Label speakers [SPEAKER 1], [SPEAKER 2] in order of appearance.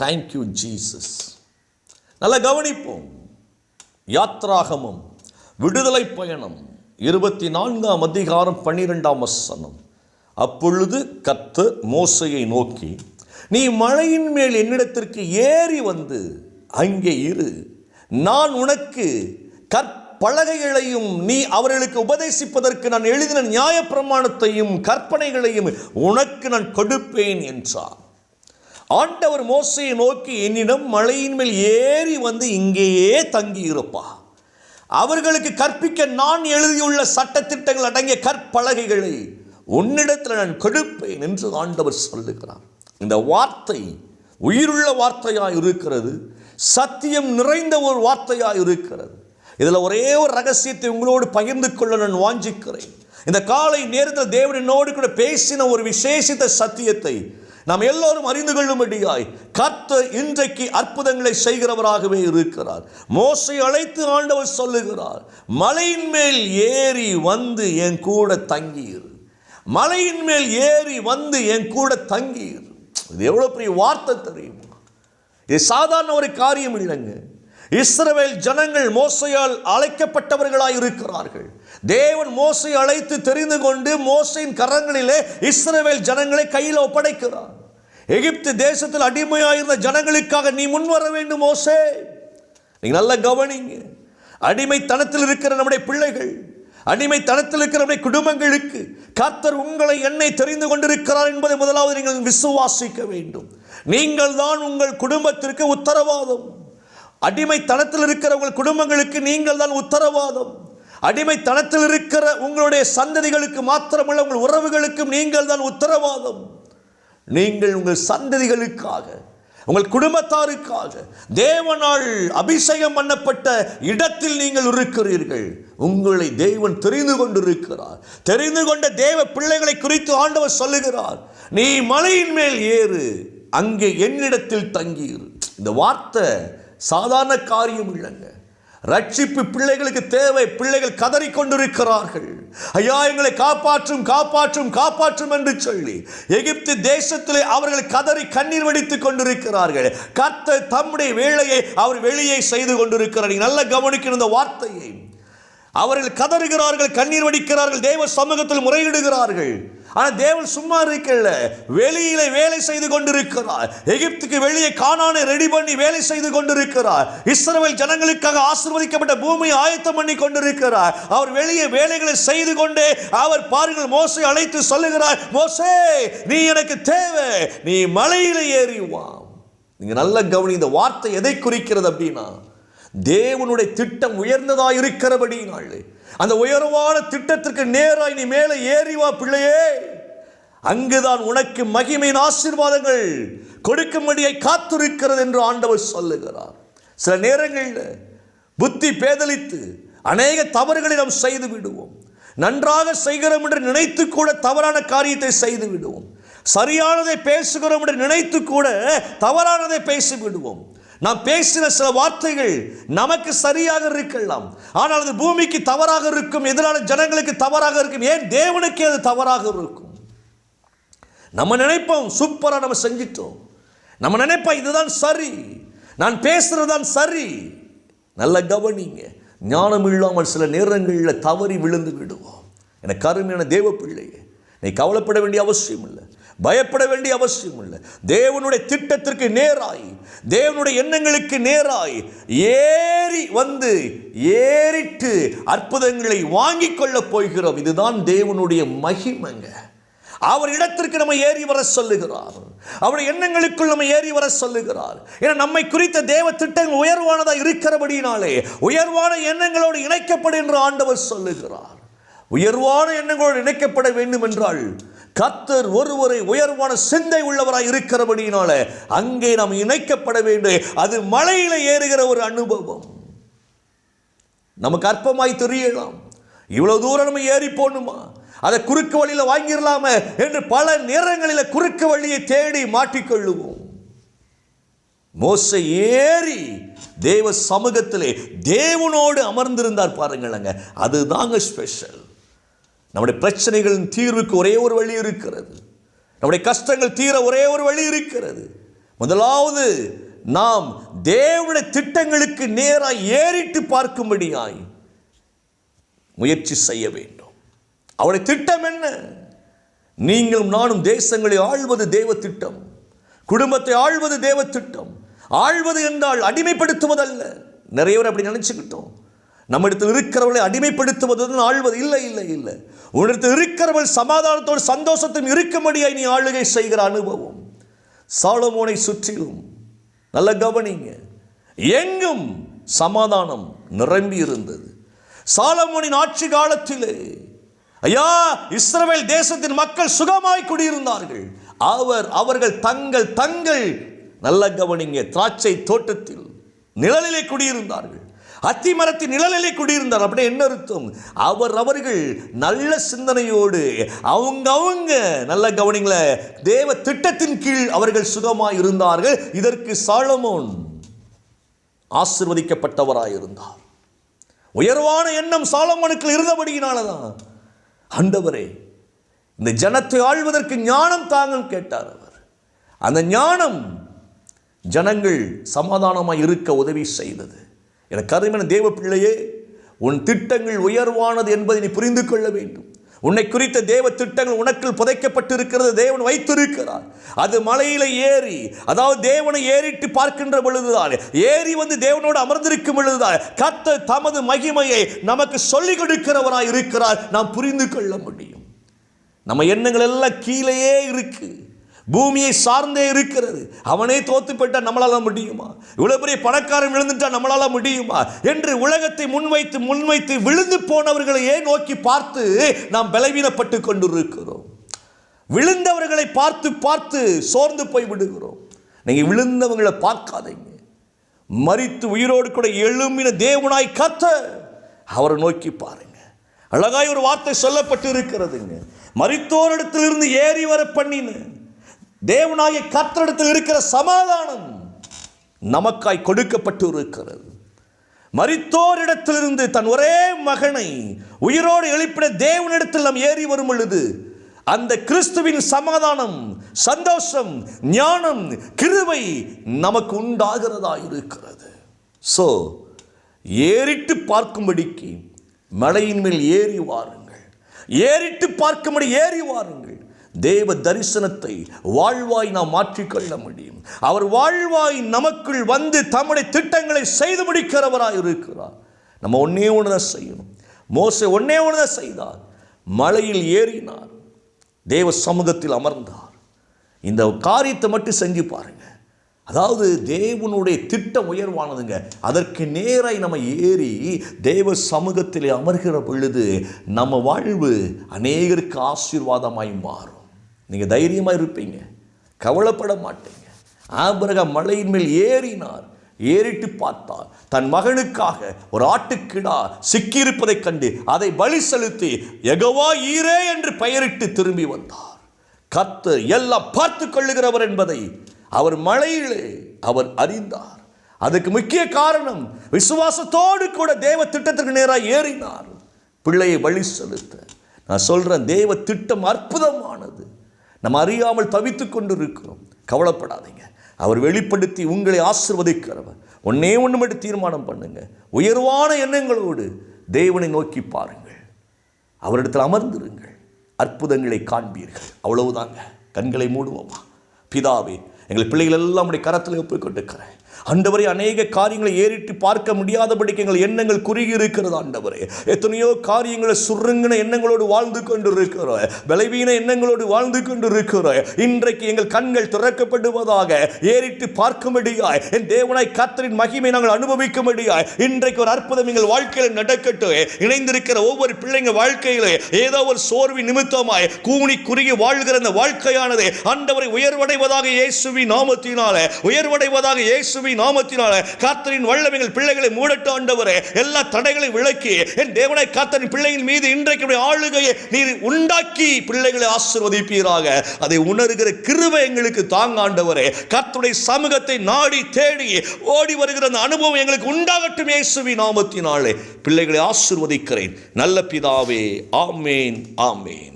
[SPEAKER 1] Thank you Jesus நல்லா கவனிப்போம். யாத்ராகமம் விடுதலை பயணம் இருபத்தி நான்காம் அதிகாரம் பன்னிரெண்டாம் வசனம். அப்பொழுது கத்து மோசையை நோக்கி நீ மழையின் மேல் என்னிடத்திற்கு ஏறி வந்து அங்கே இரு. நான் உனக்கு கற்பலகைகளையும் நீ அவர்களுக்கு உபதேசிப்பதற்கு நான் எழுதின நியாயப்பிரமாணத்தையும் கற்பனைகளையும் உனக்கு நான் கொடுப்பேன் என்றார். ஆண்டவர் மோசையை நோக்கி என்னிடம் மலையின் மேல் ஏறி வந்து இங்கேயே தங்கி இருப்பா அவர்களுக்கு கற்பிக்க நான் எழுதியுள்ள சட்டத்திட்டங்கள் அடங்கிய கற்பலகைகளை உன்னிடத்தில் நான் கெடுப்பேன் என்று ஆண்டவர் சொல்லுகிறார். இந்த வார்த்தை உயிருள்ள வார்த்தையாக இருக்கிறது? சத்தியம் நிறைந்த ஒரு வார்த்தையாக இருக்கிறது? இதில் ஒரே ஒரு ரகசியத்தை உங்களோடு பகிர்ந்து கொள்ள நான் வாஞ்சிக்கிறேன். இந்த காலை நேரத்தில் தேவனோடு கூட பேசின ஒரு விசேஷித்த சத்தியத்தை நாம் எல்லோரும் அறிந்து கொள்ளும்படியாய் கர்த்தர் இன்றைக்கு அற்புதங்களை செய்கிறவராகவே இருக்கிறார். மோசை அழைத்து ஆண்டவர் சொல்லுகிறார் மலையின் மேல் ஏறி வந்து என் கூட தங்கியிரு மலையின் மேல் ஏறி வந்து என் கூட தங்கியிரு இது எவ்வளோ பெரிய வார்த்தை தெரியுமா? இது சாதாரண ஒரு காரியம் இல்லைங்க. இஸ்ரவேல் ஜனங்கள் மோசையால் அழைக்கப்பட்டவர்களாய் இருக்கிறார்கள் தேவன் மோசை அழைத்து தெரிந்து கொண்டு மோசையின் கரங்களிலே இஸ்ரவேல் ஜனங்களை கையில் ஒப்படைக்கிறார். எகிப்து தேசத்தில் அடிமையாயிருந்த ஜனங்களுக்காக நீ முன் வர வேண்டும் மோசே. நீங்க நல்லா கவனிங்க. அடிமைத்தனத்தில் இருக்கிற நம்முடைய பிள்ளைகள் அடிமைத்தனத்தில் இருக்கிற நம்முடைய குடும்பங்களுக்கு கத்தர் உங்களை என்னை தெரிந்து கொண்டிருக்கிறார் என்பதை முதலாவது நீங்கள் விசுவாசிக்க வேண்டும். நீங்கள் தான் உங்கள் குடும்பத்திற்கு உத்தரவாதம். அடிமைத்தனத்தில் இருக்கிற உங்கள் குடும்பங்களுக்கு நீங்கள் தான் உத்தரவாதம். அடிமைத்தனத்தில் இருக்கிற உங்களுடைய சந்ததிகளுக்கு மாத்திரமல்ல உங்கள் உறவுகளுக்கும் நீங்கள் தான் உத்தரவாதம். நீங்கள் உங்கள் சந்ததிகளுக்காக உங்கள் குடும்பத்தாருக்காக தேவனால் அபிஷேகம் பண்ணப்பட்ட இடத்தில் நீங்கள் இருக்கிறீர்கள். உங்களை தேவன் தெரிந்து கொண்டிருக்கிறார். தெரிந்து கொண்ட தேவ பிள்ளைகளை குறித்து ஆண்டவர் சொல்லுகிறார் நீ மலையின் மேல் ஏறு அங்கே என்னிடத்தில் தங்கியிரு இந்த வார்த்தை சாதாரண காரியம் இல்லைங்க. ரட்சிப்பு பிள்ளைகளுக்கு தேவை. பிள்ளைகள் கதறிக் கொண்டிருக்கிறார்கள் ஐயா எங்களை காப்பாற்றும் காப்பாற்றும் காப்பாற்றும் என்று சொல்லி எகிப்து தேசத்திலே அவர்கள் கதறி கண்ணீர் வடித்துக் கொண்டிருக்கிறார்கள். கத்த தம்முடைய வேலையை அவர் வெளியே செய்து கொண்டிருக்கிறார். நல்ல நல்லா கவனிக்கணும் இந்த வார்த்தையை. அவர்கள் கதறுகிறார்கள் கண்ணீர் வடிக்கிறார்கள் தேவ சமூகத்தில் முறையிடுகிறார்கள். ஆனால் தேவன் சும்மா இருக்கல. வெளியிலே வேலை செய்து கொண்டிருக்கிறார். எகிப்துக்கு வெளியே காணானை ரெடி பண்ணி வேலை செய்து கொண்டிருக்கிறார். இஸ்ரவேல் ஜனங்களுக்காக ஆசீர்வதிக்கப்பட்ட பூமியை ஆயத்தம் பண்ணி கொண்டிருக்கிறார். அவர் வெளியே வேலைகளை செய்து கொண்டே அவர் பாருங்கள் மோசை அழைத்து சொல்லுகிறார் மோசே நீ எனக்கு தேவை. நீ மலையில ஏறி வா. நீங்க நல்ல கவனி இந்த வார்த்தை எதை குறிக்கிறது அப்படின்னா தேவனுடைய திட்டம் உயர்ந்ததாக இருக்கிறபடினாலே அந்த உயர்வான திட்டத்திற்கு நேராய் நீ மேலே ஏறி வா பிள்ளையே. அங்குதான் உனக்கு மகிமையின் ஆசீர்வாதங்கள் கொடுக்கும்படியை காத்திருக்கிறது என்று ஆண்டவர் சொல்லுகிறார். சில நேரங்களில் புத்தி பேதலித்து அநேக தவறுகளை நாம் செய்து விடுவோம். நன்றாக செய்கிறோம் என்று நினைத்து கூட தவறான காரியத்தை செய்து விடுவோம். சரியானதை பேசுகிறோம் என்று நினைத்து கூட தவறானதை பேசி விடுவோம். நாம் பேசின சில வார்த்தைகள் நமக்கு சரியாக இருக்கலாம். ஆனால் அது பூமிக்கு தவறாக இருக்கும் எதிரான ஜனங்களுக்கு தவறாக இருக்கும் ஏன் தேவனுக்கே அது தவறாக இருக்கும்? நம்ம நினைப்போம் சூப்பராக நம்ம செஞ்சிட்டோம். நம்ம நினைப்போம் இதுதான் சரி. நான் பேசுறது தான் சரி. நல்ல கவனிங்க ஞானம் இல்லாமல் சில நேரங்களில் தவறி விழுந்து விடுவோம். எனக்கு கருமையான தேவ பிள்ளையே நீ கவலைப்பட வேண்டிய அவசியம் இல்லை பயப்பட வேண்டிய அவசியம் இல்லை தேவனுடைய திட்டத்திற்கு நேராய் தேவனுடைய எண்ணங்களுக்கு நேராய் ஏறி வந்து ஏறிட்டு அற்புதங்களை வாங்கிக் கொள்ளப் போகிறோம். இதுதான் தேவனுடைய மகிமைங்க. அவர் இடத்திற்கு நம்ம ஏறி வர சொல்லுகிறார். அவருடைய எண்ணங்களுக்குள் நம்ம ஏறி வர சொல்லுகிறார். ஏன்னா நம்மை குறித்த தேவ திட்டங்கள் உயர்வானதாக இருக்கிறபடினாலே உயர்வான எண்ணங்களோடு இணைக்கப்படும் என்று ஆண்டவர் சொல்லுகிறார். உயர்வான எண்ணங்களோடு இணைக்கப்பட வேண்டும் என்றால் கத்தர் ஒருவரை உயர்வான சிந்தை உள்ளவராய் இருக்கிறபடியினால அங்கே நாம் இணைக்கப்பட வேண்டும் அது மலையில ஏறுகிற ஒரு அனுபவம். நமக்கு அற்பமாய் தெரியலாம். இவ்வளவு தூரம் நம்ம ஏறி போகணுமா? அதை குறுக்கு வழியில் வாங்கிடலாமே என்று பல நேரங்களில் குறுக்கு வழியை தேடி மாட்டிக்கொள்ளுவோம். மோசை ஏறி தேவ சமூகத்திலே தேவனோடு அமர்ந்திருந்தார் பாருங்களேங்க. அதுதாங்க ஸ்பெஷல் நம்முடைய பிரச்சனைகளின் தீர்வுக்கு ஒரே ஒரு வழி இருக்கிறது. நம்முடைய கஷ்டங்கள் தீர ஒரே ஒரு வழி இருக்கிறது. முதலாவது நாம் தேவனுடைய திட்டங்களுக்கு நேராக ஏறிட்டு பார்க்கும்படியாய் முயற்சி செய்ய வேண்டும். அவருடைய திட்டம் என்ன? நீங்களும் நானும் தேசங்களை ஆள்வது தேவ திட்டம். குடும்பத்தை ஆழ்வது தேவ திட்டம். ஆழ்வது என்றால் அடிமைப்படுத்துவதல்ல. நிறைய பேர் அப்படி நினைச்சுக்கிட்டோம். நம்மிடத்தில் இருக்கிறவர்களை அடிமைப்படுத்துவதுடன் ஆள்வது இல்லை இல்லை இல்லை. உன்னிடத்தில் இருக்கிறவர்கள் சமாதானத்தோடு சந்தோஷத்தையும் இருக்கும்படியாய் நீ ஆளுகை செய்கிற அனுபவம். சாலமோனை சுற்றிலும் நல்ல கவனிங்க. எங்கும் சமாதானம் நிரம்பி இருந்தது சாலமோனின் ஆட்சி காலத்திலே ஐயா இஸ்ரவேல் தேசத்தின் மக்கள் சுகமாய் குடியிருந்தார்கள். அவர் அவர்கள் தங்கள் தங்கள் நல்ல கவனிங்க திராட்சை தோட்டத்தில் நிழலிலே குடியிருந்தார்கள். அத்திமரத்தின் நிழலிலே குடியிருந்தார். அப்படி என்ன அர்த்தம்? அவர் அவர்கள் நல்ல சிந்தனையோடு அவங்க அவங்க நல்ல கவனிங்கள தேவ திட்டத்தின் கீழ் அவர்கள் சுகமாக இருந்தார்கள். இதற்கு சாலமோன் ஆசிர்வதிக்கப்பட்டவராக இருந்தார் உயர்வான எண்ணம் சாலமோனுக்கு இருந்தபடியினாலதான். ஆண்டவரே இந்த ஜனத்தை ஆழ்வதற்கு ஞானம் தாங்கள் கேட்டார் அவர். அந்த ஞானம் ஜனங்கள் சமாதானமாக இருக்க உதவி செய்தது. எனக்கு அருமையான தேவ பிள்ளையே உன் திட்டங்கள் உயர்வானது என்பதை நீ புரிந்து கொள்ள வேண்டும். உன்னை குறித்த தேவ திட்டங்கள் உனக்குள் புதைக்கப்பட்டிருக்கிறது தேவன் வைத்திருக்கிறார். அது மலையில ஏறி அதாவது தேவனை ஏறிட்டு பார்க்கின்ற பொழுதுதான் ஏறி வந்து தேவனோடு அமர்ந்திருக்கும் பொழுதுதான் கத்த தமது மகிமையை நமக்கு சொல்லிக் கொடுக்கிறவராய் இருக்கிறார். நாம் புரிந்து கொள்ள முடியும். நம்ம எண்ணங்கள் எல்லாம் கீழேயே இருக்குது பூமியை சார்ந்தே இருக்கிறது. அவனே தோத்து போயிட்டா நம்மளால முடியுமா? இவ்வளவு பெரிய பணக்காரன் விழுந்துட்டா நம்மளால முடியுமா? என்று உலகத்தை முன்வைத்து முன்வைத்து விழுந்து போனவர்களையே நோக்கி பார்த்து நாம் பலவீனப்பட்டு கொண்டிருக்கிறோம்? விழுந்தவர்களை பார்த்து பார்த்து சோர்ந்து போய் விடுகிறோம். நீங்கள் விழுந்தவங்களை பார்க்காதீங்க. மறித்து உயிரோடு கூட எழும்பின தேவனாய் கத்த அவரை நோக்கி பாருங்க. அழகாய் ஒரு வார்த்தை சொல்லப்பட்டு இருக்கிறதுங்க மறித்தோரிடத்திலிருந்து ஏறி வர பண்ணின. தேவனாய கத்தரிடத்தில் இருக்கிற சமாதானம் நமக்காய் கொடுக்கப்பட்டு இருக்கிறது மறித்தோரிடத்திலிருந்து தன் ஒரே மகனை உயிரோடு எழுப்பின தேவனிடத்தில் நாம் ஏறி வரும் பொழுது அந்த கிறிஸ்துவின் சமாதானம் சந்தோஷம் ஞானம் கிருவை நமக்கு உண்டாகிறதா இருக்கிறது. ஸோ ஏறிட்டு பார்க்கும்படிக்கு மலையின் மேல் ஏறி வாருங்கள். ஏறிட்டு பார்க்கும்படி ஏறி வாருங்கள். தேவ தரிசனத்தை வாழ்வாய் நாம் மாற்றிக்கொள்ள முடியும். அவர் வாழ்வாய் நமக்குள் வந்து தம்முடைய திட்டங்களை செய்து முடிக்கிறவராக இருக்கிறார். நம்ம ஒன்றே ஒன்று தான் செய்யணும். மோசே ஒன்றே ஒன்று தான் செய்தார். மலையில் ஏறினார். தேவ சமூகத்தில் அமர்ந்தார். இந்த காரியத்தை மட்டும் செஞ்சு பாருங்க. அதாவது தேவனுடைய திட்டம் உயர்வானதுங்க. அதற்கு நேராய் நம்ம ஏறி தேவ சமூகத்தில் அமர்கிற பொழுது நம்ம வாழ்வு அநேகருக்கு ஆசீர்வாதமாய் மாறும். நீங்கள் தைரியமாக இருப்பீங்க. கவலைப்பட மாட்டீங்க. ஆபிரகம் மலையின் மேல் ஏறினார். ஏறிட்டு பார்த்தார். தன் மகனுக்காக ஒரு ஆட்டுக்கிடா சிக்கியிருப்பதைக் கண்டு அதை பலி செலுத்தி எகவா ஈரே என்று பெயரிட்டு திரும்பி வந்தார். கத்து எல்லாம் பார்த்து கொள்ளுகிறவர் என்பதை அவர் மலையிலே அவர் அறிந்தார். அதுக்கு முக்கிய காரணம் விசுவாசத்தோடு கூட தேவ திட்டத்திற்கு நேராக ஏறினார். பிள்ளையை வழி செலுத்த. நான் சொல்கிறேன் தேவ திட்டம் அற்புதமானது. நம்ம அறியாமல் தவித்து கொண்டு இருக்கிறோம் கவலைப்படாதீங்க. அவர் வெளிப்படுத்தி உங்களை ஆசிர்வதிக்கிறவர். ஒன்னே ஒன்று மட்டும் தீர்மானம் பண்ணுங்க. உயர்வான எண்ணங்களோடு தேவனை நோக்கி பாருங்கள். அவரிடத்தில் அமர்ந்திருங்கள். அற்புதங்களை காண்பீர்கள். அவ்வளவுதாங்க. கண்களை மூடுவோமா? பிதாவே எங்கள் பிள்ளைகள் எல்லாம் உடைய கரத்தில் ஒப்புக் கொண்டிருக்கிறேன் ஆண்டவரே அநேக காரியங்களை ஏறிட்டு பார்க்க முடியாதபடிக்கு எங்கள் எண்ணங்கள் குறுகி இருக்கிறது ஆண்டவரே. எத்தனையோ காரியங்களை சுருங்கின எண்ணங்களோடு வாழ்ந்து கொண்டு இருக்கிறோம் விளைவீன எண்ணங்களோடு வாழ்ந்து கொண்டு இருக்கிறோம் இன்றைக்கு எங்கள் கண்கள் திறக்கப்படுவதாக ஏறிட்டு பார்க்கும்படியாய் என் தேவனாய் கர்த்தரின் மகிமை நாங்கள் அனுபவிக்கும்படியாய் இன்றைக்கு ஒரு அற்புதம் எங்கள் வாழ்க்கையில் நடக்கட்டும். இணைந்திருக்கிற ஒவ்வொரு பிள்ளைங்க வாழ்க்கையிலே ஏதோ ஒரு சோர்வி நிமித்தமாய் கூனி குறுகி வாழ்கிற அந்த வாழ்க்கையானது ஆண்டவரை உயர்வடைவதாக இயேசுவி நாமத்தினால உயர்வடைவதாக இயேசுவி இயேசுவின் நாமத்தினால கர்த்தரின் வல்லமைகள் பிள்ளைகளை மூடட்டு ஆண்டவரே எல்லா தடைகளை விளக்கி என் தேவனை கர்த்தரின் பிள்ளையின் மீது இன்றைக்கு ஆளுகையை நீர் உண்டாக்கி பிள்ளைகளை ஆசிர்வதிப்பீராக. அதை உணர்கிற கிருவை எங்களுக்கு தாங்க ஆண்டவரே கர்த்தருடைய சமூகத்தை நாடி தேடி ஓடி வருகிற அந்த அனுபவம் எங்களுக்கு உண்டாகட்டும் இயேசுவின் நாமத்தினாலே. பிள்ளைகளை ஆசிர்வதிக்கிறேன். நல்ல பிதாவே ஆமேன் ஆமேன்.